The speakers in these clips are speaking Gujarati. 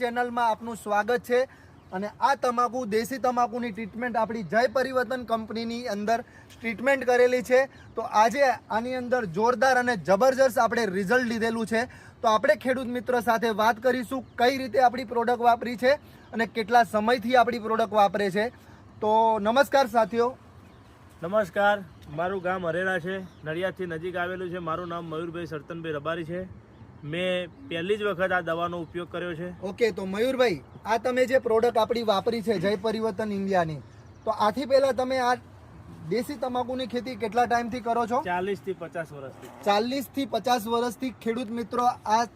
ચેનલમાં આપનું સ્વાગત છે અને આ તમાકુ, દેશી તમાકુની ટ્રીટમેન્ટ આપણી જય પરિવર્તન કંપનીની અંદર ટ્રીટમેન્ટ કરેલી છે. તો આજે આની અંદર જોરદાર અને જબરજસ્ત આપણે રિઝલ્ટ લીધેલું છે. તો આપણે ખેડૂત મિત્ર સાથે વાત કરીશું કઈ રીતે આપણી પ્રોડક્ટ વાપરી છે અને કેટલા સમયથી આપણી પ્રોડક્ટ વાપરે છે. તો નમસ્કાર સાથીઓ. નમસ્કાર. મારું ગામ હરેરા છે. નડિયાદથી નજીક આવેલું છે. મારું નામ મયુરભાઈ સરતનભાઈ રબારી છે. મેં પહેલી જ વખત આ દવાનો ઉપયોગ કર્યો છે. ઓકે તો મયુરભાઈ આ તમે જે પ્રોડક્ટ આપણી વાપરી છે જય પરિવર્તન ઇન્ડિયાની તો આથી પહેલા તમે આ દેશી તમાકુની ખેતી કેટલા ટાઈમથી કરો છો? ચાલીસથી પચાસ વર્ષથી. ચાલીસથી પચાસ વર્ષથી ખેડૂત મિત્રો આ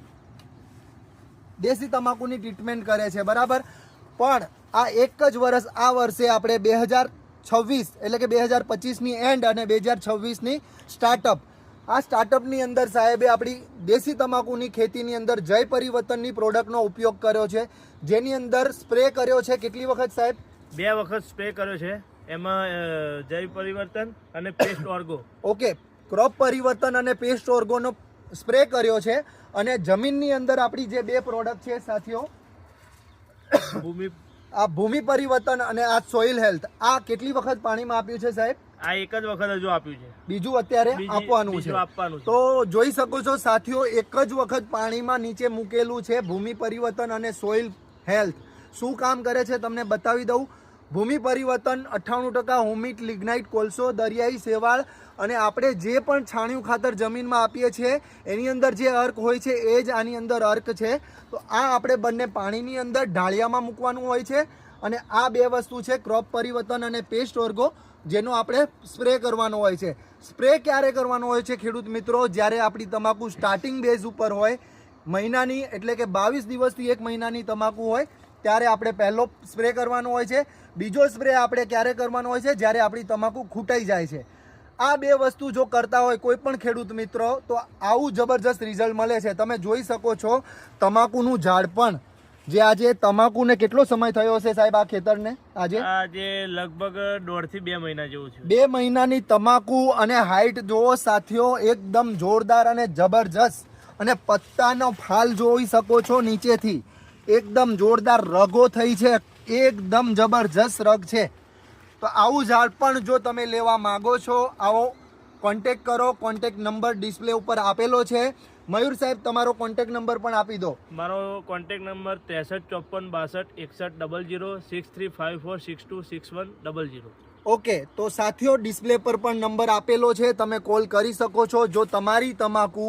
દેશી તમાકુની ટ્રીટમેન્ટ કરે છે બરાબર? પણ આ એક જ વર્ષ આ વર્ષે આપણે બે હજાર છવ્વીસ એટલે કે બે હજાર પચીસની એન્ડ અને બે હજાર છવ્વીસની સ્ટાર્ટઅપ આ સ્ટાર્ટઅપની અંદર સાહેબે આપણી દેશી તમાકુની ખેતીની અંદર જય પરિવર્તનની પ્રોડક્ટનો ઉપયોગ કર્યો છે. જેની અંદર સ્પ્રે કર્યો છે. કેટલી વખત સાહેબ? બે વખત સ્પ્રે કર્યો છે. એમાં જય પરિવર્તન અને પેસ્ટ ઓર્ગો ઓકે. ક્રોપ પરિવર્તન અને પેસ્ટ ઓર્ગોનો સ્પ્રે કર્યો છે. અને જમીનની અંદર આપણી જે બે પ્રોડક્ટ છે સાથીઓ. ભૂમિ આ ભૂમિ પરિવર્તન અને આ સોઇલ હેલ્થ આ કેટલી વખત પાણીમાં આપ્યું છે સાહેબ? આ એક જ વખત હજુ આપ્યું છે. બીજું અત્યારે આપવાનું છે. આપવાનું તો જોઈ શકો છો સાથીઓ એક જ વખત પાણીમાં નીચે મૂકેલું છે ભૂમિ પરિવર્તન અને સોઇલ હેલ્થ શું કામ કરે છે તમને બતાવી દઉં. ભૂમિ પરિવર્તન અઠ્ઠાણું ટકા હોમિટ લિગ્નાઇટ કોલસો દરિયાઈ શેવાળ અને આપણે જે પણ છાણિયું ખાતર જમીનમાં આપીએ છીએ એની અંદર જે અર્ક હોય છે એ જ આની અંદર અર્ક છે. તો આ આપણે બંને પાણીની અંદર ઢાળિયામાં મૂકવાનું હોય છે અને આ બે વસ્તુ છે ક્રોપ પરિવર્તન અને પેસ્ટ ઓર્ગો જેનો આપણે સ્પ્રે કરવાનો હોય છે. સ્પ્રે ક્યારે કરવાનો હોય છે ખેડૂત મિત્રો? જ્યારે આપણી તમાકુ સ્ટાર્ટિંગ બેઝ ઉપર હોય, મહિનાની એટલે કે બાવીસ દિવસથી એક મહિનાની તમાકુ હોય, ત્યારે આપણે પહેલો સ્પ્રે કરવાનો હોય છે. બીજો સ્પ્રે આપણે ક્યારે કરવાનો હોય છે? જ્યારે આપણી તમાકુ ખૂટાઈ જાય છે. આ બે વસ્તુ જો કરતા હોય કોઈ પણ ખેડૂત મિત્રો, તો આવું જબરજસ્ત રિઝલ્ટ મળે છે. તમે જોઈ શકો છો તમાકુનું ઝાડ પણ. જે આજે તમાકુને કેટલો સમય થયો હશે સાહેબ આ ખેતરને? આજે? આજે લગભગ દોઢથી બે મહિના જેવું છે બે મહિનાની તમાકુ અને હાઈટ જોવો સાથીઓ એકદમ જોરદાર અને જબરજસ્ત. અને પત્તાનો ફાલ જોઈ શકો છો નીચેથી. એકદમ જોરદાર રગો થઈ છે. એકદમ જબરજસ્ત રગ છે. તો આવું ઝાડ પણ જો તમે લેવા માંગો છો આવો કોન્ટેક કરો. કોન્ટેક નંબર ડિસ્પ્લે ઉપર આપેલો છે. મયુર સાહેબ તમારો કોન્ટેક નંબર પણ આપી દો. મારો કોન્ટેક્ટ નંબર ત્રેસઠ ચોપન બાસઠ એકસઠ double zero six three five four six two six one double zero okay તો સાથીઓ ડિસ્પ્લે પર પણ નંબર આપેલો છે. તમે કોલ કરી શકો છો. જો તમારી તમાકુ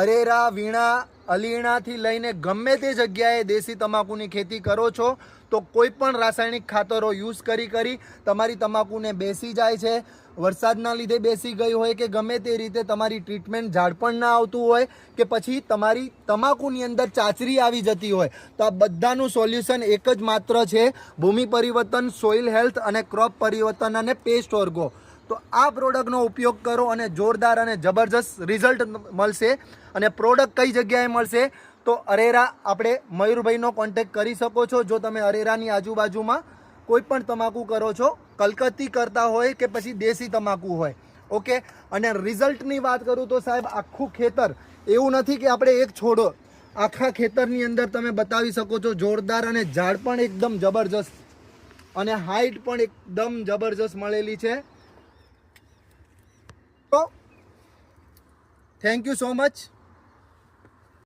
અરેરા વીણા અલીણાથી લઈને ગમે તે જગ્યાએ દેશી તમાકુની ખેતી કરો છો, તો કોઈ પણ રાસાયણિક ખાતરો યુઝ કરી કરી તમારી તમાકુને બેસી જાય છે. વરસાદના લીધે બેસી ગઈ હોય કે ગમે તે રીતે તમારી ટ્રીટમેન્ટ ઝાડ પણ ના આવતું હોય કે પછી તમારી તમાકુની અંદર ચાચરી આવી જતી હોય, તો આ બધાનું સોલ્યુશન એક જ માત્ર છે. ભૂમિ પરિવર્તન, સોઇલ હેલ્થ અને ક્રોપ પરિવર્તન અને પેસ્ટ ઓર્ગો. તો આ પ્રોડક્ટનો ઉપયોગ કરો અને જોરદાર અને જબરજસ્ત રિઝલ્ટ મળશે અને પ્રોડક્ટ કઈ જગ્યાએ મળશે તો અરેરા આપણે મયુરભાઈનો કોન્ટેક્ટ કરી શકો છો. જો તમે અરેરાની આજુબાજુમાં કોઈ પણ તમાકુ કરો છો, કલકત્તી કરતા હોય કે પછી દેશી તમાકુ હોય, ઓકે? અને રિઝલ્ટની વાત કરું તો સાહેબ, આખું ખેતર એવું નથી કે આપણે એક છોડો, આખા ખેતરની અંદર તમે બતાવી શકો છો, જોરદાર અને ઝાડ પણ એકદમ જબરજસ્ત અને હાઈટ પણ એકદમ જબરજસ્ત મળેલી છે. Thank you so much.